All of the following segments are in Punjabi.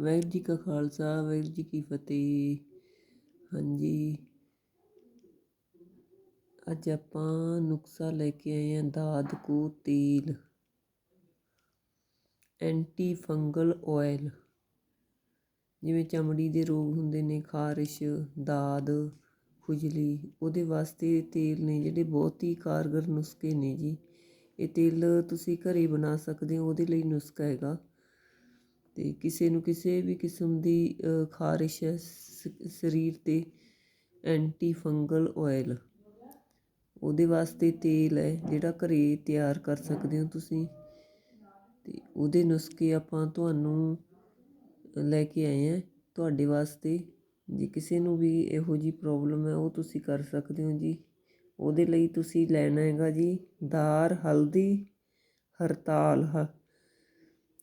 ਵਾਹਿਗੁਰੂ ਜੀ ਕਾ ਖਾਲਸਾ, ਵਾਹਿਗੁਰੂ ਜੀ ਕੀ ਫਤਿਹ। ਹਾਂਜੀ। ਅੱਜ ਆਪਾਂ ਨੁਕਸਾ ਲੈ ਕੇ ਆਏ ਹਾਂ ਦਾਦ ਕੋ ਤੇਲ। ਐਂਟੀ ਫੰਗਲ ਆਇਲ ਜਿਵੇਂ ਚਮੜੀ ਦੇ ਰੋਗ ਹੁੰਦੇ ਨੇ, ਖਾਰਿਸ਼, ਦਾਦ, ਖੁਜਲੀ, ਉਹਦੇ ਵਾਸਤੇ ਤੇਲ ਨੇ ਜਿਹੜੇ ਬਹੁਤ ਹੀ ਕਾਰਗਰ ਨੁਸਖੇ ਨੇ ਜੀ। ਇਹ ਤੇਲ ਤੁਸੀਂ ਘਰੇ ਬਣਾ ਸਕਦੇ ਹੋ, ਉਹਦੇ ਲਈ ਨੁਸਖਾ ਹੈਗਾ। ਅਤੇ ਕਿਸੇ ਨੂੰ ਕਿਸੇ ਵੀ ਕਿਸਮ ਦੀ ਖਾਰਿਸ਼ ਹੈ ਸ- ਸਰੀਰ ਤੇ ਐਂਟੀ ਫੰਗਲ ਓਇਲ। ਉਹਦੇ ਵਾਸਤੇ ਤੇਲ ਹੈ ਜਿਹੜਾ ਘਰੇ ਤਿਆਰ ਕਰ ਸਕਦੇ ਹੋ ਤੁਸੀਂ। ਅਤੇ ਉਹਦੇ ਨੁਸਖੇ ਆਪਾਂ ਤੁਹਾਨੂੰ ਲੈ ਕੇ ਆਏ ਹਾਂ ਤੁਹਾਡੇ ਵਾਸਤੇ। ਜੇ ਕਿਸੇ ਨੂੰ ਵੀ ਇਹੋ ਜੀ ਪ੍ਰੋਬਲਮ ਹੈ ਉਹ ਤੁਸੀਂ ਕਰ ਸਕਦੇ ਹੋ ਜੀ। ਉਹਦੇ ਲਈ ਤੁਸੀਂ ਲੈਣਾ ਹੈਗਾ ਜੀ ਦਾਰ ਹਲਦੀ ਹਰਤਾਲ ਹ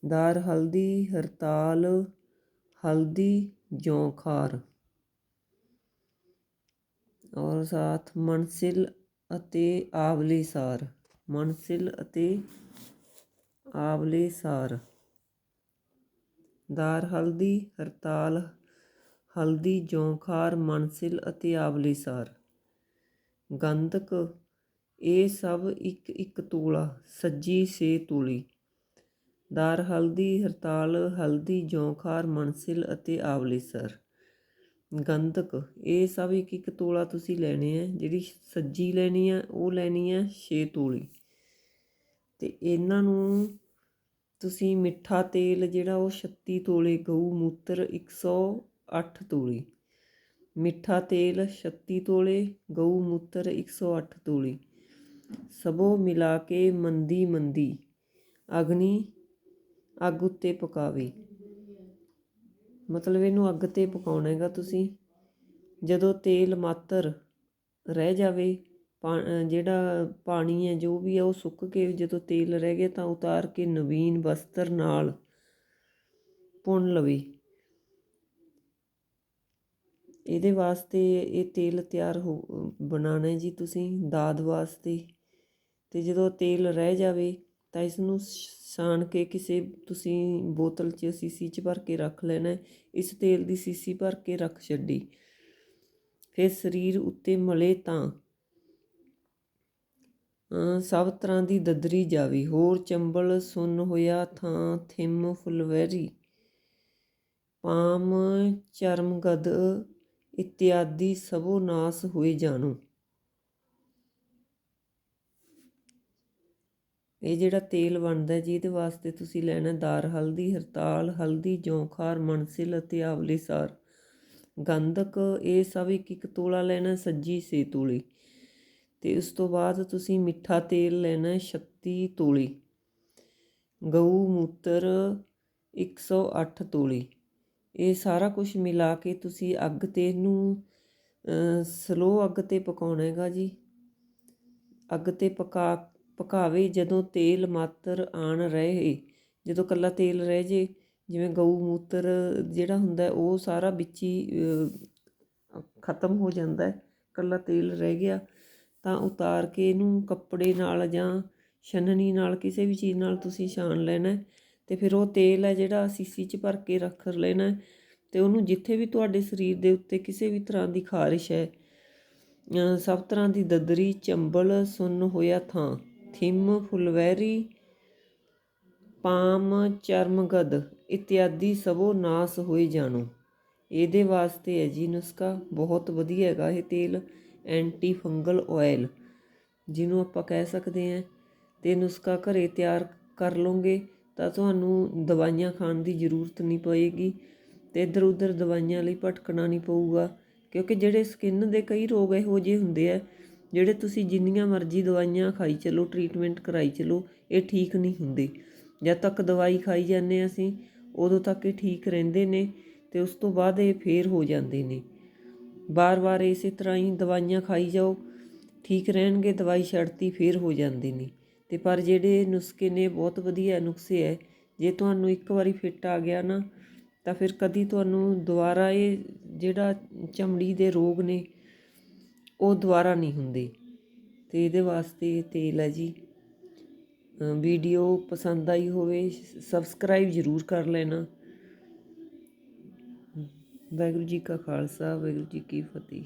ਦਾਰ ਹਲਦੀ ਹਰਤਾਲ, ਹਲਦੀ ਜੌਂ ਖਾਰ। ਔਰ ਸਾਥ ਮਨਸਿਲ ਅਤੇ ਆਵਲੇ ਸਾਰ। ਮਨਸਿਲ ਅਤੇ ਆਵਲੇ ਸਾਰ। ਦਾਰ ਹਲਦੀ ਹਰਤਾਲ, ਹਲਦੀ ਜੌਂ ਖਾਰ, ਮਨਸਿਲ ਅਤੇ ਆਵਲੇ ਸਾਰ। ਗੰਧਕ, ਇਹ ਸਭ ਇੱਕ ਇੱਕ ਤੋਲਾ, ਸੱਜੀ ਸੇ ਤੂਲੀ। ਦਾਰ ਹਲਦੀ, ਹਰਤਾਲ, ਹਲਦੀ ਜੌਂਖਾਰ ਮਣਸਿਲ ਅਤੇ ਆਵਲੇਸਰ ਗੰਧਕ, ਇਹ ਸਭ ਇੱਕ ਇੱਕ ਤੋਲਾ ਤੁਸੀਂ ਲੈਣੇ ਆ, ਜਿਹੜੀ ਸੱਜੀ ਲੈਣੀ ਆ, ਉਹ ਲੈਣੀ ਆ 6 ਤੋਲੀ। ਤੇ ਇਹਨਾਂ ਨੂੰ ਤੁਸੀਂ ਮਿੱਠਾ ਤੇਲ ਜਿਹੜਾ ਉਹ 36 ਤੋਲੇ ਗਊ ਮੂਤਰ 108 ਤੋਲੀ। ਮਿੱਠਾ ਤੇਲ 36 ਤੋਲੇ, ਗਊ ਮੂਤਰ 108 ਤੋਲੀ। ਸਭੋ ਮਿਲਾ ਕੇ ਮੰਦੀ ਮੰਦੀ ਅਗਨੀ ਅੱਗ ਉੱਤੇ ਪਕਾਵੇ। ਮਤਲਬ ਇਹਨੂੰ ਅੱਗ ਤੇ ਪਕਾਉਣਾ ਹੈਗਾ ਤੁਸੀਂ। ਜਦੋਂ ਤੇਲ ਮਾਤਰ ਰਹਿ ਜਾਵੇ, ਪਾ- ਜਿਹੜਾ ਪਾਣੀ ਹੈ, ਜੋ ਵੀ ਹੈ, ਉਹ ਸੁੱਕ ਕੇ ਜਦੋਂ ਤੇਲ ਰਹਿ ਗਿਆ ਤਾਂ ਉਤਾਰ ਕੇ ਨਵੀਨ ਵਸਤਰ ਨਾਲ ਪੁਣ ਲਵੇ। ਇਹਦੇ ਵਾਸਤੇ ਇਹ ਤੇਲ ਤਿਆਰ ਹੋ, ਬਣਾਉਣਾ ਜੀ ਤੁਸੀਂ ਦਾਦ ਵਾਸਤੇ। ਤੇ ਜਦੋਂ ਤੇਲ ਰਹਿ ਜਾਵੇ ਤਾਂ ਇਸ ਨੂੰ ਛਾਣ ਕੇ ਕਿਸੇ, ਤੁਸੀਂ ਬੋਤਲ 'ਚ ਸੀਸੀ 'ਚ ਭਰ ਕੇ ਰੱਖ ਲੈਣਾ, ਇਸ ਤੇਲ ਦੀ ਸੀਸੀ ਭਰ ਕੇ ਰੱਖ ਛੱਡੀ। ਫਿਰ ਸਰੀਰ ਉੱਤੇ ਮਲੇ ਤਾਂ। ਸਭ ਤਰ੍ਹਾਂ ਦੀ ਦਦਰੀ ਜਾਵੇ। ਹੋਰ ਚੰਬਲ ਸੁੰਨ ਹੋਇਆ ਥਾਂ ਥਿਮ ਫੁਲਵੈਰੀ। ਪਾਮ, ਚਰਮਗਦ ਇਤਿਆਦੀ ਸਭੋ ਨਾਸ ਹੋਏ ਜਾਣੋ। ਇਹ ਜਿਹੜਾ ਤੇਲ ਬਣਦਾ ਜੀ, ਇਹਦੇ ਵਾਸਤੇ ਤੁਸੀਂ ਲੈਣਾ ਦਾਰ, ਹਲਦੀ, ਹਰਤਾਲ, ਹਲਦੀ ਜੌਂਖਾਰ ਮਣਸਿਲ ਅਤੇ ਆਵਲੇ ਸਾਰ। ਗੰਧਕ, ਇਹ ਸਭ ਇੱਕ ਇੱਕ ਤੋਲਾ ਲੈਣਾ, ਸੱਜੀ ਸੇ ਤੋਲੀ। ਤੇ ਉਸ ਤੋਂ ਬਾਅਦ ਤੁਸੀਂ ਮਿੱਠਾ ਤੇਲ ਲੈਣਾ 36 ਤੋਲੀ। ਗਊ, ਮੂਤਰ 108 ਤੋਲੀ। ਇਹ ਸਾਰਾ ਕੁਝ ਮਿਲਾ ਕੇ ਤੁਸੀਂ ਅੱਗ ਤੇ ਇਹਨੂੰ ਸਲੋ ਅੱਗ ਤੇ ਪਕਾਉਣਾ ਹੈਗਾ ਜੀ। ਅੱਗ ਤੇ ਪਕਾ ਪਕਾਵੇ ਜਦੋਂ ਤੇਲ ਮਾਤਰ ਆਣ ਰਹੇ। ਜਦੋਂ ਇਕੱਲਾ ਤੇਲ ਰਹਿ ਜੇ, ਜਿਵੇਂ ਗਊ ਮੂਤਰ ਜਿਹੜਾ ਹੁੰਦਾ, ਉਹ ਸਾਰਾ ਵਿੱਚ ਹੀ ਖਤਮ ਹੋ ਜਾਂਦਾ ਇਕੱਲਾ ਤੇਲ ਰਹਿ ਗਿਆ, ਤਾਂ ਉਤਾਰ ਕੇ ਇਹਨੂੰ ਕੱਪੜੇ ਨਾਲ ਜਾਂ ਛੰਨਣੀ ਨਾਲ, ਕਿਸੇ ਵੀ ਚੀਜ਼ ਨਾਲ ਤੁਸੀਂ ਛਾਣ ਲੈਣਾ ਹੈ। ਤੇ ਫਿਰ ਉਹ ਤੇਲ ਹੈ ਜਿਹੜਾ ਸੀਸੀ 'ਚ ਭਰ ਕੇ ਰੱਖ ਲੈਣਾ ਹੈ ਤੇ ਉਹਨੂੰ ਜਿੱਥੇ ਵੀ ਤੁਹਾਡੇ ਸਰੀਰ ਦੇ ਉੱਤੇ ਕਿਸੇ ਵੀ ਤਰ੍ਹਾਂ ਦੀ ਖਾਰਿਸ਼ ਹੈ ਸਭ ਤਰ੍ਹਾਂ ਦੀ ਦਦਰੀ, ਚੰਬਲ, ਸੁੰਨ ਹੋਇਆ ਥਾਂ। ਥਿੰਮ ਫੁਲਵੈਰੀ, ਪਾਮ, ਚਰਮਗਦ ਇਤਿਆਦੀ ਸਭੋ ਨਾਸ ਹੋਏ ਜਾਣੋ। ਇਹਦੇ ਵਾਸਤੇ ਹੈ ਜੀ ਨੁਸਖਾ। ਬਹੁਤ ਵਧੀਆ ਹੈਗਾ ਇਹ ਤੇਲ ਐਂਟੀ ਫੰਗਲ ਆਇਲ ਜਿਹਨੂੰ ਆਪਾਂ ਕਹਿ ਸਕਦੇ ਹਾਂ। ਤੇ ਨੁਸਖਾ ਘਰੇ ਤਿਆਰ ਕਰ ਲਓਗੇ ਤਾਂ ਤੁਹਾਨੂੰ ਦਵਾਈਆਂ ਖਾਣ ਦੀ ਜ਼ਰੂਰਤ ਨਹੀਂ ਪਏਗੀ ਤੇ ਇੱਧਰ ਉੱਧਰ ਦਵਾਈਆਂ ਲਈ ਭਟਕਣਾ ਨਹੀਂ ਪਊਗਾ, ਕਿਉਂਕਿ ਜਿਹੜੇ ਸਕਿਨ ਦੇ ਕਈ ਰੋਗ ਇਹੋ ਜਿਹੇ ਹੁੰਦੇ ਆ ਜਿਹੜੇ ਤੁਸੀਂ ਜਿੰਨੀਆਂ ਮਰਜ਼ੀ ਦਵਾਈਆਂ ਖਾਈ ਚੱਲੋ ਟਰੀਟਮੈਂਟ ਕਰਾਈ ਚੱਲੋ, ਇਹ ਠੀਕ ਨਹੀਂ ਹੁੰਦੇ। ਜਦ ਤੱਕ ਦਵਾਈ ਖਾਈ ਜਾਂਦੇ ਅਸੀਂ, ਉਦੋਂ ਤੱਕ ਇਹ ਠੀਕ ਰਹਿੰਦੇ ਨੇ ਤੇ ਉਸ ਤੋਂ ਬਾਅਦ ਇਹ ਫੇਰ ਹੋ ਜਾਂਦੇ ਨੇ। ਬਾਰ-ਬਾਰ ਇਸੇ ਤਰ੍ਹਾਂ ਹੀ ਦਵਾਈਆਂ ਖਾਈ ਜਾਓ, ਠੀਕ ਰਹਿਣਗੇ, ਦਵਾਈ ਛੱਡਤੀ ਫੇਰ ਹੋ ਜਾਂਦੇ ਨੇ। ਤੇ ਪਰ ਜਿਹੜੇ ਨੁਸਖੇ ਨੇ, ਬਹੁਤ ਵਧੀਆ ਨੁਸਖੇ ਹੈ ਜੇ ਤੁਹਾਨੂੰ ਇੱਕ ਵਾਰੀ ਫਿੱਟ ਆ ਗਿਆ ਨਾ, ਤਾਂ ਫਿਰ ਕਦੀ ਤੁਹਾਨੂੰ ਦੁਬਾਰਾ ਇਹ ਜਿਹੜਾ ਚਮੜੀ ਦੇ ਰੋਗ ਨੇ ਉਹ ਦੁਬਾਰਾ ਨਹੀਂ ਹੁੰਦੇ। ਅਤੇ ਇਹਦੇ ਵਾਸਤੇ ਤੇਲ ਹੈ ਜੀ। ਵੀਡੀਓ ਪਸੰਦ ਆਈ ਹੋਵੇ, ਸਬਸਕ੍ਰਾਈਬ ਜ਼ਰੂਰ ਕਰ ਲੈਣਾ। ਵਾਹਿਗੁਰੂ ਜੀ ਕਾ ਖਾਲਸਾ, ਵਾਹਿਗੁਰੂ ਜੀ ਕੀ ਫਤਿਹ।